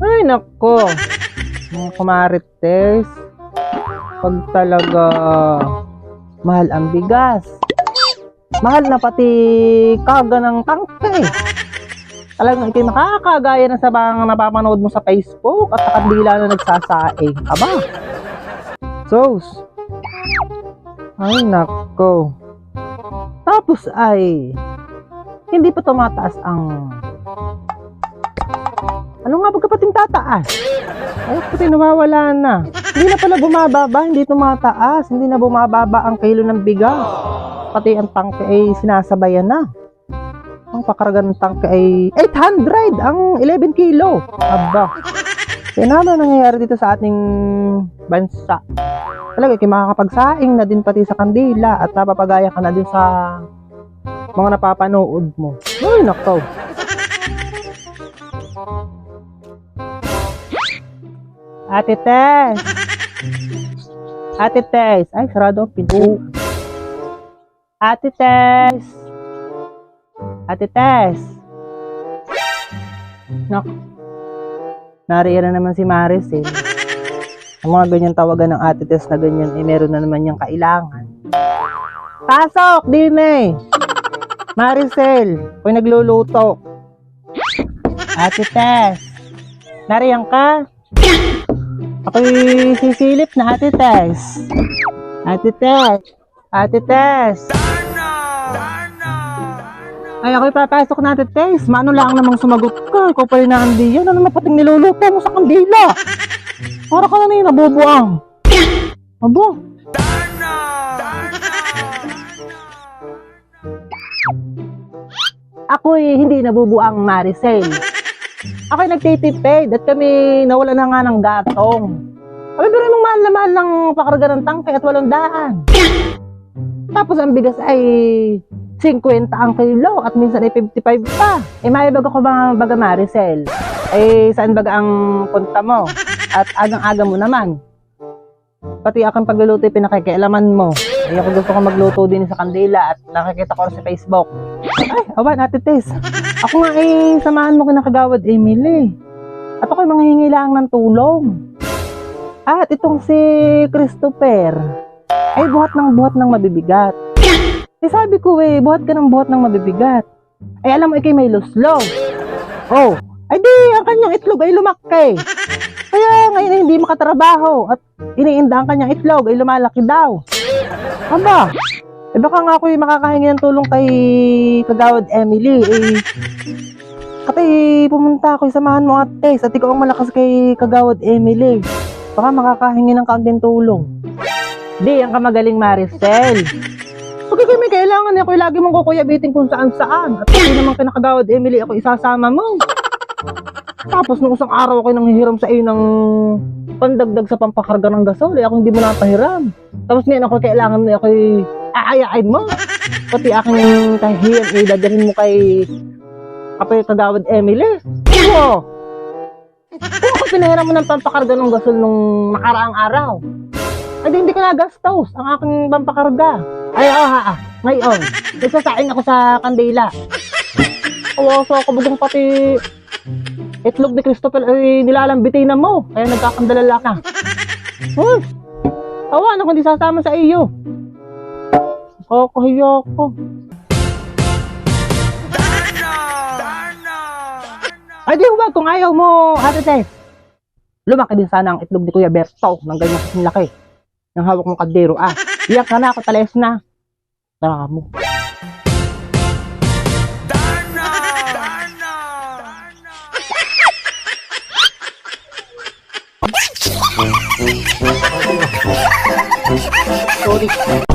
Ay, nako. Mga kumarites. Pag talaga mahal ang bigas. Mahal na pati kaga ng tangke. Talagang ikay makakagaya na sa mga napapanood mo sa Facebook at sa na nagsasaing. Aba. Sos. Ay, nako. Tapos ay, hindi pa tumataas ang... Ano nga ba kapating tataas? Ay, pati nawawala na. Hindi na pala bumababa, hindi tumataas. Hindi na bumababa ang kilo ng bigas. Pati ang tangke ay sinasabayan na. Ang pakarga ng tangke ay 800 ang 11 kilo. Aba. Kaya na ano nangyayari dito sa ating bansa? Talaga, kaya makakapagsaing na din pati sa kandila at napapagaya ka na din sa mga napapanood mo. Ay, nako. Ate Tess! Ate Tess! Ay, sarado ang pinto. Ate Tess! Ate Tess! Nako. Nariyan na naman si Maris eh. Ang mga ganyan tawagan ng ate Tess na ganyan, eh meron na naman niyang kailangan. Pasok! Din eh! Maricel, ako'y nagluluto. Ate Tess, nariyan ka? Ako'y sisilip na Ate Tess. Ate Tess, Ate Tess. Ay, ako'y papasok na Ate Tess. Maano lang namang sumagot ka. Ikaw pa rin na hindi yan. Ano naman pating niluluto mo sa kandila? Para ka na na yung nabubuang. Abo. Ako'y hindi nabubuang Maricel. Ako'y nagtitipid at kami nawala na nga ng gatong. Kami pero mong mahal na mahal ng pakarga ng tangke at walong daan. Tapos ang bigas ay 50 ang kilo at minsan ay 55 pa. Eh may baga ko ba baga Maricel? Eh saan baga ang punta mo? At agang-aga mo naman. Pati akong pagluluto ay pinakikialaman mo. Eh ako gusto ko magluto din sa kandila at nakikita ko sa Facebook. Ay, awan, Ate Tess. Ako nga eh, samahan mo kinakagawad Emily. At ako'y manghihingi lang ng tulong. At itong si Christopher, ay buhat ng buhat ng mabibigat. Eh sabi ko eh, buhat ka ng buhat ng mabibigat. Ay alam mo, ikay may luslog. Oh, ay di, ang kanyang itlog ay lumaki. Kaya ngayon ay hindi makatrabaho at iniinda ang kanyang itlog ay lumalaki daw. Aba, eh baka nga ako'y makakahingi ng tulong kay Kagawad Emily. Eh, kati pumunta ako, samahan mo at Tess at ikaw ang malakas kay Kagawad Emily. Baka makakahingi ng kaunting tulong. Di, ang kamagaling Maricel. Pag ikaw may kailangan, ako'y lagi mong kukuyabitin kung saan saan. At hindi naman kinakagawad Emily, ako isasama mo. Tapos nung isang araw ako nang hihiram sa iyo ng pandagdag sa pampakarga ng gasol, eh, ako hindi mo napahiram. Tapos ngayon ako kailangan mo, ako'y aayain mo. Pati aking kahiyan, eh, dadalhin mo kay kapay kagawad Emily. Oo. Kung ako pinahiram mo ng pampakarga ng gasol nung nakaraang araw, ay di, hindi ko nagastos ang aking pampakarga. Ay, oo, ha, ha. Ngayon, nagsasaing ako sa kandila. So ako bagang pati itlog ni Christopher ay nilalambitin na mo. Kaya nagkakandalala ka. Huh? Awa, ano kung di sasama sa iyo? Kakahiya ko. Ay, di ba, kung ayaw mo, Ate Tess, lumaki din sana ang itlog ni Kuya Berto ng ganyan kasing laki. Ng hawak mong kaldero. Ah, iyak na ako, tales na. Tara mo. Sorry.